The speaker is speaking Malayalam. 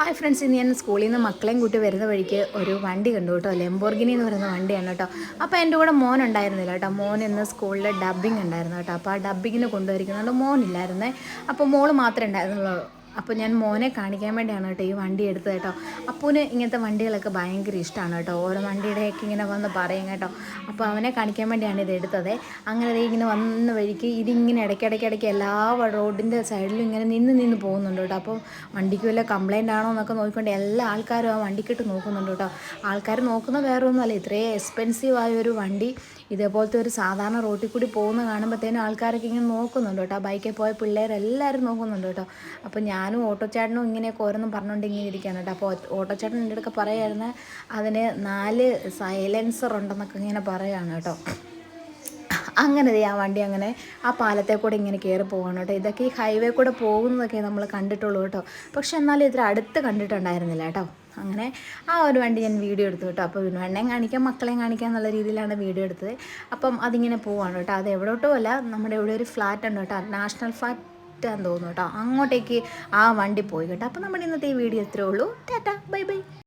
ഹായ് ഫ്രണ്ട്സ് ഇന്ന് ഞാൻ സ്കൂളിൽ നിന്ന് മക്കളെയും കൂട്ടി വരുന്ന വഴിക്ക് ഒരു വണ്ടി കണ്ടു കേട്ടോ. ലെംബോർഗിനി എന്ന് പറയുന്ന വണ്ടിയാണ് കേട്ടോ. അപ്പോൾ എന്റെ കൂടെ മോൻ ഉണ്ടായിരുന്നില്ല കേട്ടോ. മോൻ ഇന്ന് സ്കൂളിൽ ഡബ്ബിംഗ് ഉണ്ടായിരുന്നു കേട്ടോ. അപ്പോൾ ആ ഡബ്ബിങ്ങിന് കൊണ്ടുവരിക്കുന്നതുകൊണ്ട് മോനില്ലായിരുന്നേ അപ്പോൾ മോൾ മാത്രമേ ഉണ്ടായിരുന്നുള്ളൂ. അപ്പോൾ ഞാൻ മോനെ കാണിക്കാൻ വേണ്ടിയാണ് കേട്ടോ ഈ വണ്ടി എടുത്തത് കേട്ടോ. അപ്പൂന് ഇങ്ങനത്തെ വണ്ടികളൊക്കെ ഭയങ്കര ഇഷ്ടമാണ് കേട്ടോ. ഓരോ വണ്ടിയുടെയൊക്കെ ഇങ്ങനെ വന്ന് പറയും കേട്ടോ. അപ്പോൾ അവനെ കാണിക്കാൻ വേണ്ടിയാണ് ഇത് എടുത്തത്. അങ്ങനെ ഇങ്ങനെ വന്ന വഴിക്ക് ഇതിങ്ങനെ ഇടയ്ക്കിടയ്ക്ക് ഇടയ്ക്ക് എല്ലാ റോഡിന്റെ സൈഡിലും ഇങ്ങനെ നിന്ന് നിന്ന് പോകുന്നുണ്ട് കേട്ടോ. അപ്പോൾ വണ്ടിക്ക് വല്ല കംപ്ലൈന്റ് ആണോ എന്നൊക്കെ നോക്കിക്കൊണ്ട് എല്ലാ ആൾക്കാരും ആ വണ്ടിക്കിട്ട് നോക്കുന്നുണ്ട് കേട്ടോ. ആൾക്കാർ നോക്കുന്ന വേറെ ഒന്നുമല്ല ഇത്രയും എക്സ്പെൻസീവ് ആയ ഒരു വണ്ടി. ഇതേപോലത്തെ ഒരു സാധാരണ റോട്ടിൽ കൂടി പോകുന്ന കാണുമ്പോഴത്തേനും ആൾക്കാരൊക്കെ ഇങ്ങനെ നോക്കുന്നുണ്ട് കേട്ടോ. ബൈക്കിൽ പോയ പിള്ളേരെല്ലാവരും നോക്കുന്നുണ്ട് കേട്ടോ. അപ്പോൾ ഞാനും ഓട്ടോച്ചാട്ടനും ഇങ്ങനെയൊക്കെ ഓരോന്നും പറഞ്ഞുകൊണ്ട് ഇങ്ങനെ ഇരിക്കുകയാണ് കേട്ടോ. അപ്പോൾ ഓട്ടോച്ചാട്ടൻ എന്റെ അടുക്ക പറയായിരുന്നു അതിന് നാല് സൈലൻസർ ഉണ്ടെന്നൊക്കെ ഇങ്ങനെ പറയുകയാണ് കേട്ടോ. അങ്ങനെ ആ വണ്ടി അങ്ങനെ ആ പാലത്തെ കൂടെ ഇങ്ങനെ കയറി പോകണം കേട്ടോ. ഇതൊക്കെ ഈ ഹൈവേ കൂടെ പോകുന്നതൊക്കെ നമ്മൾ കണ്ടിട്ടുള്ളൂ കേട്ടോ. പക്ഷെ എന്നാലും ഇത്ര അടുത്ത് കണ്ടിട്ടുണ്ടായിരുന്നില്ല കേട്ടോ. അങ്ങനെ ആ ഒരു വണ്ടി ഞാൻ വീഡിയോ എടുത്തു കേട്ടോ. അപ്പോൾ വെണ്ണയും കാണിക്കാം മക്കളെയും കാണിക്കാം എന്നുള്ള രീതിയിലാണ് വീഡിയോ എടുത്തത്. അപ്പം അതിങ്ങനെ പോവാണ് കേട്ടോ. അത് എവിടോട്ടോ അല്ല നമ്മുടെ ഇവിടെ ഒരു ഫ്ലാറ്റ് ഉണ്ട് കേട്ടോ. നാഷണൽ ഫ്ലാറ്റ് ആണെന്ന് തോന്നുന്നു കേട്ടോ. അങ്ങോട്ടേക്ക് ആ വണ്ടി പോയി കേട്ടോ. അപ്പോൾ നമ്മുടെ ഇന്നത്തെ ഈ വീഡിയോ ഇത്രേ ഉള്ളൂ. ടാറ്റ. Bye bye.